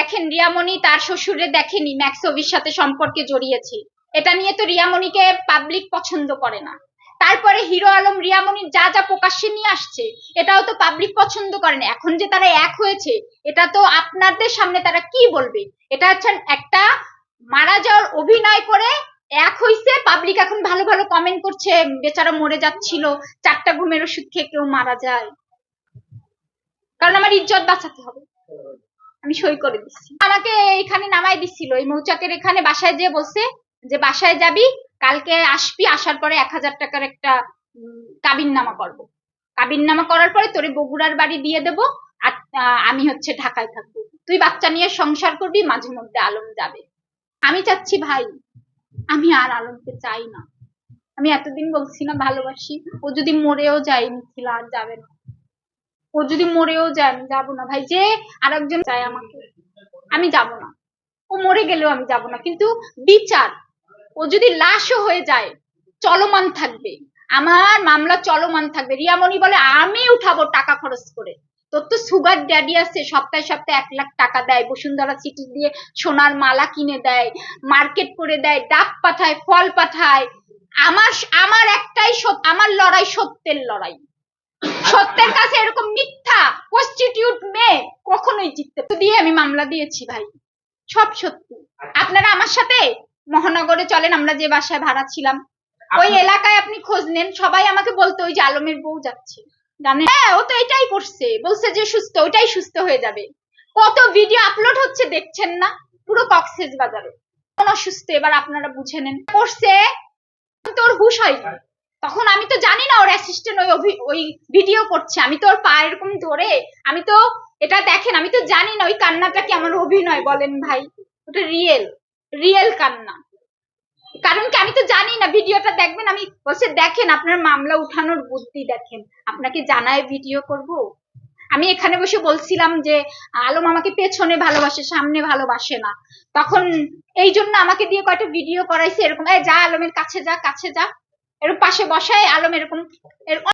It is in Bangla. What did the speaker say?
দেখেন রিয়ামণি তার শ্বশুরে দেখেনি, ম্যাক্সোভির সাথে সম্পর্কে জড়িয়েছে। এটা নিয়ে তো রিয়ামণিকে পাবলিক পছন্দ করে না। তারপরে হিরো আলম রিয়ামণির যা যা প্রকাশ্যে নিয়ে আসছে, এটাও তো পাবলিক পছন্দ করে না। এখন যে তারা এক হয়েছে, এটা তো আপনাদের সামনে তারা কি বলবে? এটা হচ্ছে একটা মারা যাওয়ার অভিনয় করে এক হইছে পাবলিক এখন ভালো ভালো কমেন্ট করছে, বেচারা মরে যাচ্ছিল, চারটা ঘুমের ওষুধ খেয়ে কেউ মারা যায়। কারণ আমার ইজ্জত বাঁচাতে হবে। আমি সই করে দিচ্ছি। আমাকে এখানে নামাই দিছিল এই মৌচাকের এখানে বাসায় যেয়ে বলছে যে বাসায় যাবি, কালকে আসবি, আসার পরে এক হাজার টাকার একটা কাবিন নামা করব। কাবিন নামা করার পরে তোরে বগুড়ার বাড়ি দিয়ে দেবো, আর আমি হচ্ছে ঢাকায় থাকব। তুই বাচ্চা নিয়ে সংসার করবি, মাঝে মধ্যে আলম যাবে। আমি চাচ্ছি ভাই, আমি আর আলমকে চাই না। আমি এতদিন বলছি না ভালোবাসি, ও যদি মরেও যায়, মিথিলা আর যাবে না। ও যদি মরেও যায়, আমি যাব না। ভাই, যে আরেকজন চায় আমাকে, আমি যাব না। ও মরে গেলেও আমি যাব না। কিন্তু বিচার, ও যদি লাশও হয়ে যায়, চলমান থাকবে। আমার মামলা চলমান থাকবে। রিয়ামণি বলে, আমি উঠাবো টাকা খরচ করে। তোর তো সুগার ড্যাডি আছে, সপ্তাহে সপ্তাহে এক লাখ টাকা দেয়। বসুন্ধরা সিটি দিয়ে সোনার মালা কিনে দেয়, মার্কেট করে দেয়, ডাব পাঠায়, ফল পাঠায়। আমার আমার একটাই আমার লড়াই সত্যের লড়াই। সত্যের কাছে এরকম মিথ্যা কনস্টিটিউট মেয়ে কখনোই জিততে। দিয়ে আমি মামলা দিয়েছি ভাই। সব সত্যি। আপনারা আমার সাথে মহানগরে চলেন আমরা যে বাসায় ভাড়া ছিলাম। ওই এলাকায় আপনি খোঁজ নেন। সবাই আমাকে বলতো ওই যে আলমের বউ যাচ্ছে। জানেন? হ্যাঁ ও তো এটাই করছে। বলছে যে সুস্থ ওইটাই সুস্থ হয়ে যাবে। কত ভিডিও আপলোড হচ্ছে দেখছেন না? পুরো কক্সেস বাজারে কোন অসুস্থ এবার আপনারা বুঝে নেন। করছে তোর হুশ হয়নি তখন আমি তো জানি না ওর অ্যাসিস্ট্যান্ট ওই ওই ভিডিও করছে। আমি তো ওর পা এরকম ধরে, আমি তো এটা দেখেন, আমি তো জানি না ওই কান্নাটা কি আমার অভিনয় বলেন ভাই। ওটা রিয়েল রিয়েল কান্না। কারণ কি, আমি তো জানি না ভিডিওটা দেখবেন, আমি বলছে, দেখেন, আপনার মামলা উঠানোর বুদ্ধি দেখেন। আপনাকে জানায় ভিডিও করব। আমি এখানে বসে বলছিলাম যে, আলম আমাকে পেছনে ভালোবাসে, সামনে ভালোবাসে না। তখন এই জন্য আমাকে দিয়ে কয়টা ভিডিও করাইছে এরকম যা, আলমের কাছে যা কাছে যা। এরকম পাশে বসায় আলম এরকম এরকম